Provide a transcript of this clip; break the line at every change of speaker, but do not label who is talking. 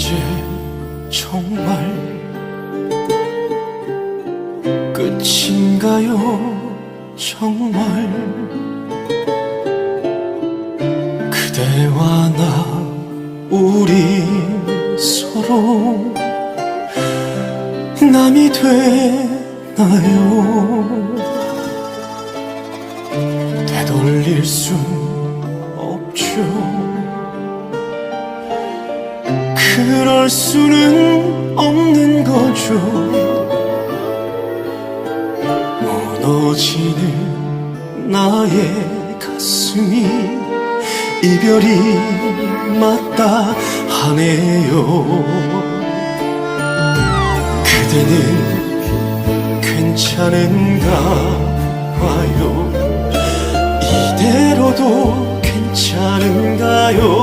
이제 정말 끝인가요? 정말 그대와 나 우리 서로 남이 되나요? 되돌릴 순 없죠 그럴 수는 없는 거죠. 무너지는 나의 가슴이 이별이 맞다 하네요. 그대는 괜찮은가 봐요. 이대로도 괜찮은가요